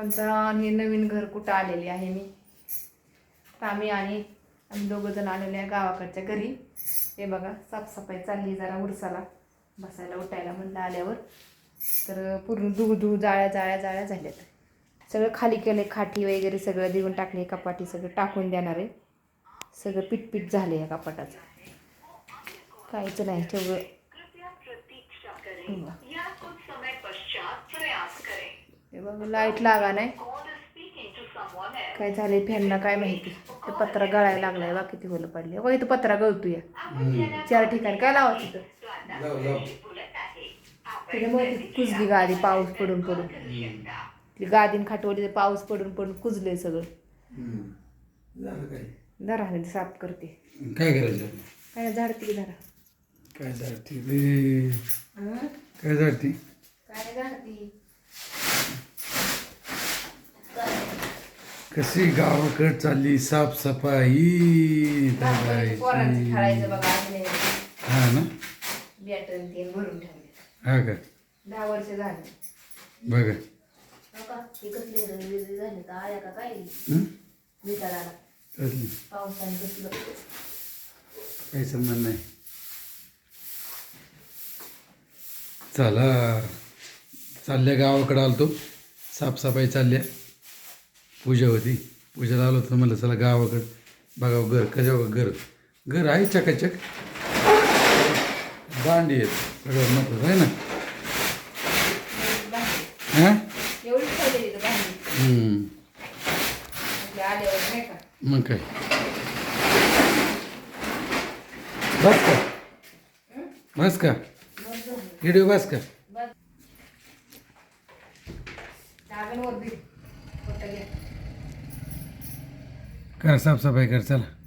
म्हणता आणि नवीन घर कुठं आलेली आहे मी. तर आम्ही आणि आम्ही दोघं जण आलेले आहे गावाकडच्या घरी. हे बघा साफसफाई चालली जरा उरसाला. बसायला उठायला म्हणलं आल्यावर. तर पूर्ण धू धू जाळ्या जाळ्या जाळ्या झाल्यात. सगळं खाली केलं खाटी वगैरे सगळं देऊन टाकले कपाटी सगळं टाकून देणार आहे. सगळं पिटपीट झालं या कपाटाचं. काहीच नाही सगळं हं. हे बघ लाइट लागा नाही. काय झाले फॅनला काय माहिती. ते पत्रा गळायला लागलाय बाकी ते होलं पडले. बघ इथं पत्रा गळतो या चार ठिकाणी. काय लावायचं तिथं लाव लाव त्याच्यामुळे कुजली गादी पाऊस पडून पडून. ती गादीन खाटवली ते पाऊस पडून पडून कुजले सगळं. धरा साफ करते. काय करायचं? काय झाडते धरा. काय झाडती? हं? काय झाडती काय झाडती कशी गावाकड चालली? साफसफाई. पोरांचं. खेळायचं बघा हा ना? बॅटन तीन भरून ठेवले हा का? दहा वर्ष झाले. बघा. हो का कसले वेगळे झाले? का आया का काय? हं? पावसाने कसलं? काही संबंध नाही. चला. चालल्या गावाकडं आलतो. साफसफाई चालल्या. पूजा होती. पूजेला आलो तर म्हणलं चला गावाकडं. बघावं घर कसं घर. घर आहे चकाचक. भांडी आहेत. सगळं नको आहे ना? हां? मग काय? बस का? बस का. व्हिडिओ बस का? बस. करा साफसफाई कर चला.